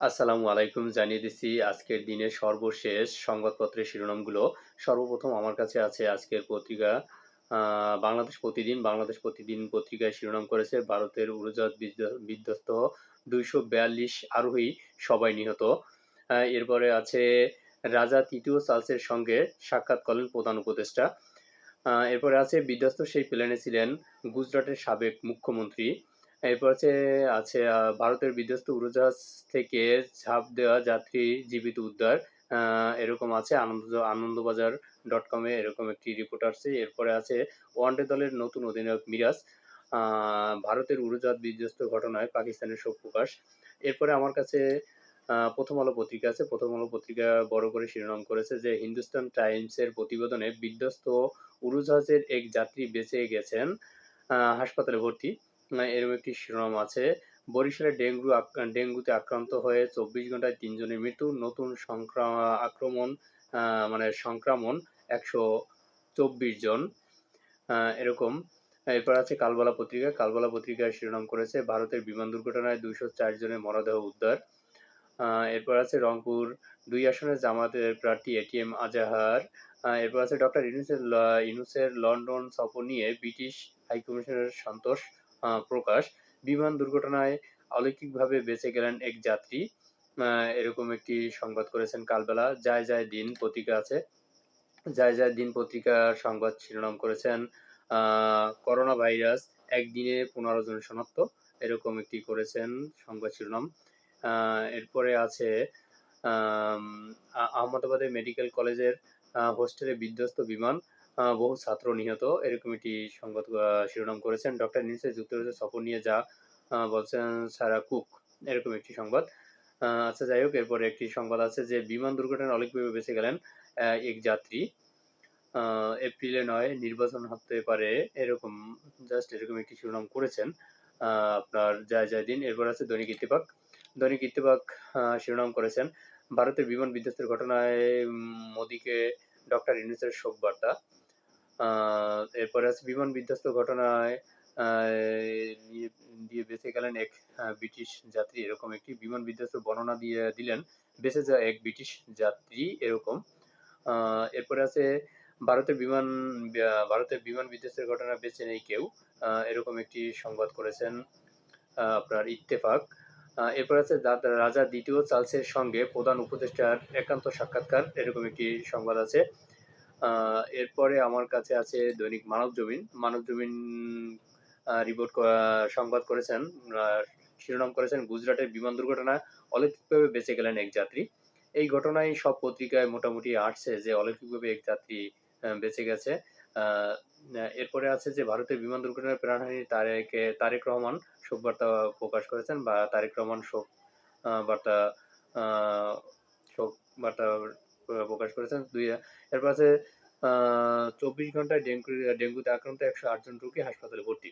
আসসালামু আলাইকুম জানিয়ে দিচ্ছি আজকের দিনে সর্বশেষ সংবাদপত্রের শিরোনামগুলো। সর্বপ্রথম আমার কাছে আছে আজকের পত্রিকা। বাংলাদেশ প্রতিদিন বাংলাদেশ প্রতিদিন পত্রিকায় শিরোনাম করেছে ভারতের উড়োজাহাজ বিধ্বস্ত দুইশো বিয়াল্লিশ আরোহী সবাই নিহত। এরপরে আছে রাজা তৃতীয় চার্লসের সঙ্গে সাক্ষাৎ করেন প্রধান উপদেষ্টা। এরপরে আছে বিধ্বস্ত সেই প্লেনে ছিলেন গুজরাটের সাবেক মুখ্যমন্ত্রী। এরপর আছে আছে ভারতের বিধ্বস্ত উড়োজাহাজ থেকে ঝাঁপ দেওয়া যাত্রী জীবিত উদ্ধার। এরকম আছে, আনন্দ, আনন্দবাজার ডট কমে এরকম একটি রিপোর্ট আসছে। এরপরে আছে ওয়ানডে দলের নতুন অধিনায়ক মিরাজ। ভারতের উড়োজাহাজ বিধ্বস্ত ঘটনায় পাকিস্তানের শোক প্রকাশ। এরপরে আমার কাছে প্রথম আলো পত্রিকা আছে। প্রথম আলো পত্রিকা বড় করে শিরোনাম করেছে যে, হিন্দুস্তান টাইমসের প্রতিবেদনে বিধ্বস্ত উড়োজাহাজের এক যাত্রী বেঁচে গেছেন হাসপাতালে ভর্তি। আহ, এরকম একটি শিরোনাম আছে। বরিশালে ডেঙ্গু ডেঙ্গুতে আক্রান্ত হয়ে চব্বিশ ঘন্টায় তিনজনের মৃত্যু। নতুন আক্রমণ মানে সংক্রমণ একশো চব্বিশ জন। এরকম। এরপর আছে কালবালা পত্রিকা। কালবালা পত্রিকার শিরোনাম করেছে ভারতের বিমান দুর্ঘটনায় দুইশো চার জনের মরদেহ উদ্ধার। এরপর আছে রংপুর দুই আসনের জামাতের প্রার্থী এটিএম আজাহার। এরপর আছে ডক্টর ইনুসের ইনুসের লন্ডন সফর নিয়ে ব্রিটিশ হাইকমিশনের সন্তোষ প্রকাশ। বিমান দুর্ঘটনায় অলৌকিকভাবে বেঁচে গেলেন এক যাত্রী। এরকম একটি সংবাদ করেছেন কালবেলা। যায় যায় দিন পত্রিকা আছে। যায় যায় দিন পত্রিকার সংবাদ শিরোনাম করেছেন করোনা ভাইরাস একদিনে পনেরো জন শনাক্ত। এরকম একটি করেছেন সংবাদ শিরোনাম। এরপরে আছে আম, আ- আহমেদাবাদে মেডিকেল কলেজের হোস্টেলে বিধ্বস্ত বিমান বহু ছাত্র নিহত। এরকম একটি সংবাদ শিরোনাম করেছেন ডক্টর নিউসে যুক্তরাজ্যের সফর নিয়ে যা বলছেন সারা কুক। এরকম একটি সংবাদ। আচ্ছা যাই হোক, এরপরে একটি সংবাদ আছে যে বিমান দুর্ঘটনায় অনেকভাবে বেঁচে গেলেন এক যাত্রী। এপ্রিলে নয়, নির্বাচন হতে পারে, এরকম, জাস্ট এরকম একটি শিরোনাম করেছেন আপনার যায় যায় দিন। এরপর আছে দৈনিক ইত্তেফাক। দৈনিক ইত্তেফাক শিরোনাম করেছেন ভারতের বিমান বিধ্বস্তের ঘটনায় মোদিকে ডক্টর ইউনুসের শোক বার্তা। এরপরে আছে বিমান বিধ্বস্ত ঘটনায় আহ, দিয়ে বেঁচে গেলেন এক ব্রিটিশ যাত্রী। এরকম একটি বিমান বিধ্বস্ত বর্ণনা দিয়ে দিলেন বেঁচে যাওয়া এক ব্রিটিশ যাত্রী এরকম। এরপরে আছে ভারতের বিমান ভারতের বিমান বিধ্বস্তের ঘটনা বেঁচে নেই কেউ। এরকম একটি সংবাদ করেছেন আপনার ইত্তেফাক। এরপর আছে রাজা দ্বিতীয় চার্লসের সঙ্গে প্রধান উপদেষ্টার একান্ত সাক্ষাৎকার। এরকম একটি সংবাদ আছে। এরপরে আমার কাছে আছে দৈনিক মানব জমিন। মানব জমিন রিপোর্ট সংবাদ করেছেন শিরোনাম করেছেন গুজরাটের বিমান দুর্ঘটনায় অলৌকিকভাবে বেঁচে গেলেন এক যাত্রী। এই ঘটনায় সব পত্রিকায় মোটামুটি আসছে যে অলৌকিকভাবে এক যাত্রী বেঁচে গেছে। এরপরে আছে যে ভারতের বিমান দুর্ঘটনায় প্রাণহানি তারেক তারেক রহমান শোক বার্তা প্রকাশ করেছেন বা তারেক রহমান শোক বার্তা শোক বার্তা প্রকাশ করেছেন। দুই এরপর আছে চব্বিশ ঘন্টায় ডেঙ্গু ডেঙ্গুতে আক্রান্ত একশো আটজন রোগী হাসপাতালে ভর্তি।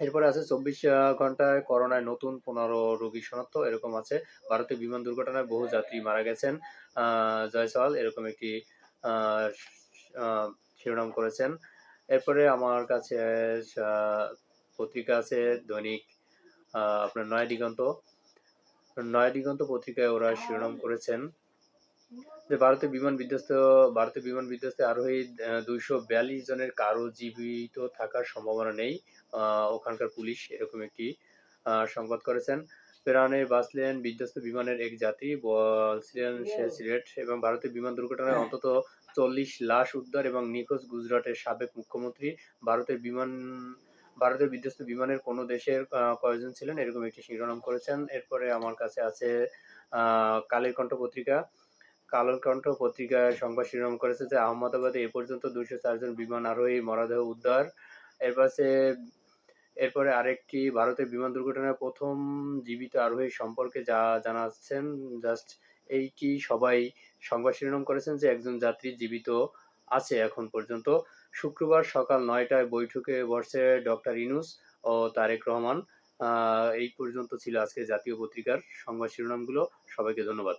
এরপরে আছে চব্বিশ ঘন্টায় করোনায় নতুন পনেরো রোগী শনাক্ত। এরকম আছে ভারতের বিমান দুর্ঘটনায় বহু যাত্রী মারা গেছেন। জয়সওয়াল এরকম একটি আহ, শিরোনাম করেছেন। এরপরে আমার কাছে পত্রিকা আছে দৈনিক আপনার নয়া দিগন্ত। নয়া দিগন্ত পত্রিকায় ওরা শিরোনাম করেছেন। যে ভারতের বিমান বিধ্বস্ত, ভারতের বিমান বিধ্বস্তে আরোহী দুইশো বিয়াল্লিশ জনের কারও জীবিত থাকার সম্ভাবনা নেই। ওখানকার পুলিশ এরকম একটি সংবাদ করেছেন। প্রাণে বাঁচলেন বিধ্বস্ত বিমানের এক যাত্রী বলছিলেন সে সিলেট এবং ভারতের বিমান দুর্ঘটনায় অন্তত চল্লিশ লাশ উদ্ধার এবং নিখোঁজ গুজরাটের সাবেক মুখ্যমন্ত্রী ভারতের বিমান ভারতের বিধ্বস্ত বিমানের কোনো দেশের কয়জন ছিলেন এরকম একটি শিরোনাম করেছেন। এরপরে আমার কাছে আছে আহ, কালের কণ্ঠ পত্রিকা। কালোর কণ্ঠ পত্রিকায় সংবাদ শিরোনাম করেছে যে আহমেদাবাদে এ পর্যন্ত দুইশো চারজন বিমান আরোহী মরদেহ উদ্ধার। এরপরে এরপরে আরেকটি ভারতের বিমান দুর্ঘটনায় প্রথম জীবিত আরোহী সম্পর্কে যা জানাচ্ছেন জাস্ট এইটি সবাই সংবাদ শিরোনাম করেছেন যে একজন যাত্রী জীবিত আছে এখন পর্যন্ত। শুক্রবার সকাল নয়টায় বৈঠকে বসছে ডক্টর ইনুস ও তারেক রহমান এই পর্যন্ত ছিল আজকে জাতীয় পত্রিকার সংবাদ শিরোনামগুলো। সবাইকে ধন্যবাদ।